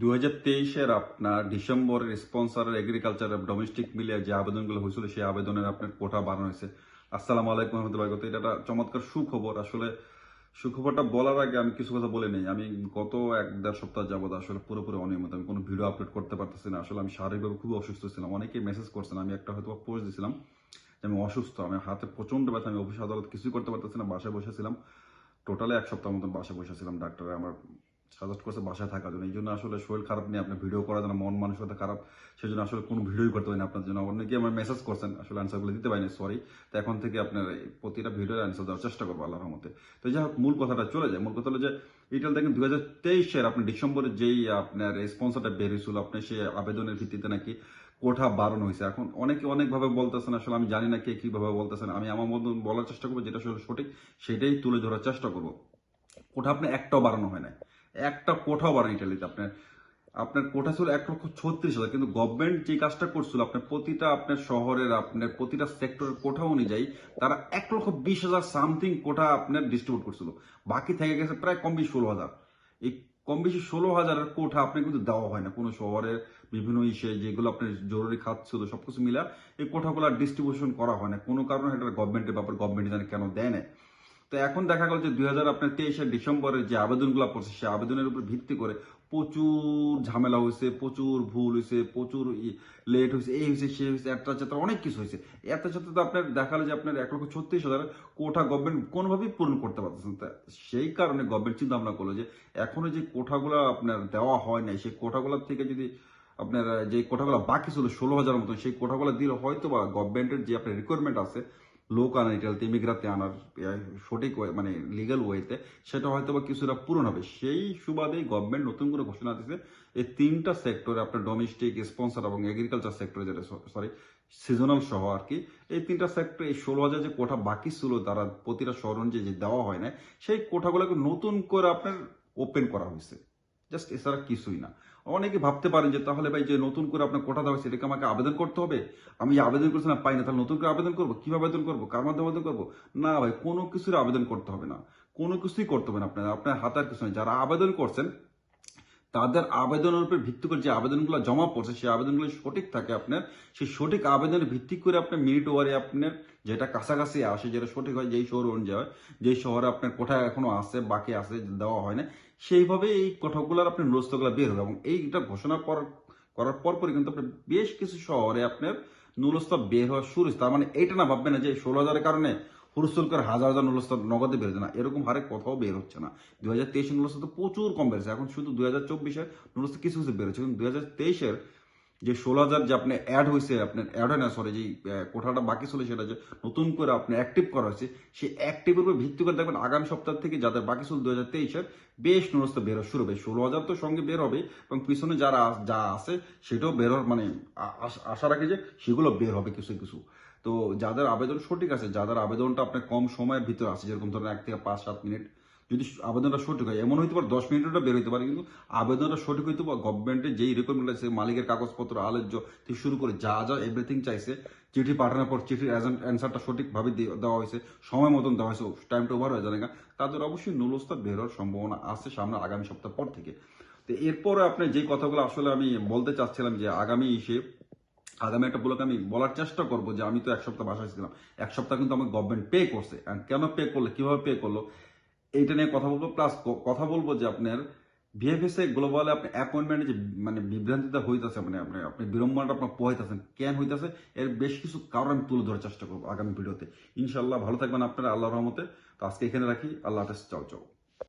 দু হাজার তেইশের আপনার ডিসেম্বরের স্পন্সরের এগ্রিকালচার ডোমেস্টিক মিলিয়ে যে আবেদনগুলো হয়েছিল, সেই আবেদনের আপনার কোটা বাড়ানো হয়েছে। আসসালামু আলাইকুম রহমতুল্লাহ এটা একটা চমৎকার সুখবর। আসলে সুখবরটা বলার আগে আমি কিছু কথা বলে নেই। আমি গত এক দেড় সপ্তাহ যাবত আসলে পুরোপুরি অনিয়মিত। আমি কোনো ভিডিও আপলোড করতে পারতেছি না। আসলে আমি শারীরিকভাবে খুবই অসুস্থ ছিলাম। অনেকেই মেসেজ করছেন আমি একটা হয়তো পোস্ট দিয়েছিলাম যে আমি অসুস্থ। আমি হাতে প্রচণ্ড ব্যথা। আমি অফিস আদালত কিছুই করতে পারতেছি না। বাসায় বসেছিলাম টোটালি এক সপ্তাহ মতন বাসায় বসেছিলাম ডাক্তার আমার সাজেস্ট করছে বাসায় থাকার জন্য। এই জন্য আসলে শরীর খারাপ নিয়ে আপনি ভিডিও করার জন্য, মন মানসিকতা খারাপ সেই জন্য আসলে কোনো ভিডিওই করতে পারিনি আপনার জন্য। অনেকে আমার মেসেজ করছেন, আসলে অ্যান্সারগুলো দিতে পারিনি সরি তো এখন থেকে আপনার প্রতিটা ভিডিওর অ্যান্সার দেওয়ার চেষ্টা করব আল্লাহর মতে তো যাই হোক, মূল কথাটা চলে যায়। মূল কথা হলো যে, এটা দেখেন দুই হাজার তেইশের আপনি ডিসেম্বরে যেই আপনার স্পন্সরটা বেরিয়েছিল, আপনি সে আবেদনের ভিত্তিতে নাকি কোঠা বারণ হয়েছে। এখন অনেকে অনেকভাবে বলতেছেন, আসলে আমি জানি না কে কীভাবে বলতেছেন, আমি আমার মতন বলার চেষ্টা করব, যেটা সঠিক, সেটাই তুলে ধরার চেষ্টা করব। কোঠা আপনি একটাও বাড়ানো হয় না একটা কোঠাও বাড়ানো ইটালিতে। আপনার আপনার কোঠা ছিল এক লক্ষ ছত্রিশ হাজার, কিন্তু গভর্নমেন্ট যে কাজটা করছিল, আপনার প্রতিটা, আপনার শহরের, আপনার প্রতিটা সেক্টরের কোঠা অনুযায়ী তারা এক লক্ষ বিশ হাজার সামথিং কোঠা আপনার ডিস্ট্রিবিউট করছিল। বাকি থেকে গেছে প্রায় কম বেশি ষোলো হাজার। এই কম বেশি ষোলো হাজারের কোঠা আপনি কিন্তু দেওয়া হয় না। কোনো শহরের বিভিন্ন ইসে যেগুলো আপনার জরুরি খাত ছিল, সবকিছু মিলা এই কোঠাগুলো ডিস্ট্রিবিউশন করা হয় না। কোনো কারণে এটা গভর্নমেন্টের ব্যাপার গভর্নমেন্ট জানে কেন দেয় না তো এখন দেখা গেল যে দুই হাজার আপনার তেইশে ডিসেম্বরের যে আবেদনগুলো পড়ছে, সেই আবেদনের উপর ভিত্তি করে প্রচুর ঝামেলা হয়েছে প্রচুর ভুল হয়েছে প্রচুর লেট হয়েছে এই হয়েছে সে হয়েছে একটা চেতা অনেক কিছু হয়েছে এত চেতা তো আপনার দেখাল যে আপনার এক লক্ষ ছত্রিশ হাজার কোঠা গভর্নমেন্ট কোনোভাবেই পূরণ করতে পারতেছেন তা সেই কারণে গভর্নমেন্ট চিন্তা ভাবনা করল যে এখনও যে কোঠাগুলো আপনার দেওয়া হয় নাই, সেই কোঠাগুলোর থেকে যদি আপনার যে কোঠাগুলো বাকি ছিল ষোলো হাজার মতো সেই কোঠাগুলো দিলে হয়তো বা গভর্নমেন্টের যে আপনার রিকোয়ারমেন্ট আছে লোক আনার ইটালতে ইমিগ্রাতে আনার সঠিক মানে লিগাল ওয়েতে সেটা হয়তো বা কিছুটা পূরণ হবে। সেই সুবাদেই গভর্নমেন্ট নতুন করে ঘোষণা দিয়েছে এই তিনটা সেক্টরে আপনার ডোমেস্টিক স্পন্সর এবং এগ্রিকালচার সেক্টরে যেটা সরি সিজনাল সহ আর কি, এই তিনটা সেক্টরে এই ষোলো হাজার যে কোঠা বাকি ছিল তারা প্রতিটা শহর যে দেওয়া হয় না সেই কোঠাগুলোকে নতুন করে আপনার ওপেন করা হয়েছে। জাস্ট এছাড়া কিছুই না। অনেকে ভাবতে পারেন যে, তাহলে ভাই যে নতুন করে আপনার কোটা দেওয়া সেটাকে আমাকে আবেদন করতে হবে? আমি আবেদন করছি না পাই না, তাহলে নতুন করে আবেদন করব? কীভাবে আবেদন করব? কার মাধ্যমে আবেদন করব? না ভাই, কোনো কিছুর আবেদন করতে হবে না। কোনো কিছুই করতে হবে না আপনার আপনার হাতার কিছু নেই। যারা আবেদন করছেন তাদের আবেদনের উপর ভিত্তি করে যে আবেদনগুলো জমা পড়ছে, সেই আবেদনগুলো সঠিক থাকে আপনার, সেই সঠিক আবেদনের ভিত্তি করে আপনার মিনিট ওয়ারে আপনার যেটা কাছাকাছি আসে, যেটা সঠিক হয়, যেই শহর অনুযায়ী যেই শহরে আপনার কোথায় এখনও আছে, বাকি আছে দেওয়া হয় না, সেইভাবে এই কোঠাগুলোর আপনার নুরস্তগুলো বের হবে এবং এইটা ঘোষণা করার করার পরপরই কিন্তু আপনার বেশ কিছু শহরে আপনার নুরস্ত বের হওয়া শুরু তার মানে এইটা না ভাববে না যে ষোলো হাজারের কারণে হুরসুল করে হাজার হাজার নুরস্ত নগদে বেরোচ্ছে না। এরকম হারে কোথাও বের হচ্ছে না। দুই হাজার তেইশের নুরস্ত তো প্রচুর কম বেড়েছে। এখন শুধু দুই হাজার চব্বিশের নুরস্ত কিছু কিছু বেরোচ্ছে কিন্তু দুই হাজার তেইশের যে ষোলো হাজার যে আপনি অ্যাড হয়েছে আপনার অ্যাড হয় না সরি যে কোঠাটা বাকি ছিল সেটা যে নতুন করে আপনি অ্যাক্টিভ করা হয়েছে, সেই অ্যাক্টিভের উপর ভিত্তি করে দেখবেন আগামী সপ্তাহ থেকে যাদের বাকি ছিল দু হাজার তেইশের বেশ নুরস্ত বের শুরু হবে। ষোলো হাজার তো সঙ্গে বের হবে এবং পিছনে যারা যা আছে সেটাও বের মানে আশা রাখে যে সেগুলো বের হবে কিছু কিছু। তো যাদের আবেদন সঠিক আছে, যাদের আবেদনটা আপনার কম সময়ের ভিতরে আছে, যেরকম ধরেন এক থেকে পাঁচ, সাত মিনিট, যদি আবেদনটা সঠিক হয়, এমন হইতে পারে দশ মিনিটটা বের হইতে পারে, কিন্তু আবেদনটা সঠিক হইতে পারে গভর্নমেন্টের যেই রিকোয়ারমেন্ট আছে, মালিকের কাগজপত্র আলোচ্য থেকে শুরু করে যা যা এভরিথিং চাইছে, চিঠি পাঠানোর পর চিঠির অ্যান্সারটা সঠিকভাবে দেওয়া হয়েছে, সময় মতন দেওয়া হয়েছে টাইমটা ওভার হয়ে যায় না তাদের অবশ্যই নুলস্তা বের হওয়ার সম্ভাবনা আছে সামনে আগামী সপ্তাহ পর থেকে। তো এরপরে আপনি যে কথাগুলো আসলে আমি বলতে চাচ্ছিলাম যে আগামী ইসে আগামী একটা ব্লক আমি বলার চেষ্টা করব যে আমি তো এক সপ্তাহ বাসায় ছিলাম। এক সপ্তাহ কিন্তু আমার গভর্নমেন্ট পে করছে। কেন পে করল? কীভাবে পে করল? এইটা নিয়ে কথা বলব। প্লাস কথা বলব যে আপনার ভিএফএসএ গ্লোবালে আপনি অ্যাপয়েন্টমেন্টে যে মানে বিভ্রান্তিটা হইতেছে মানে আপনি আপনি বিড়ম্বনাটা আপনার পোহাইতেছেন কেন হইতেছে? এর বেশ কিছু কারণ আমি তুলে ধরার চেষ্টা করব আগামী ভিডিওতে ইনশাল্লাহ ভালো থাকবেন আপনারা আল্লাহ রহমতে। তো আজকে এখানে রাখি। আল্লাহ হাফেজ। চাও চাও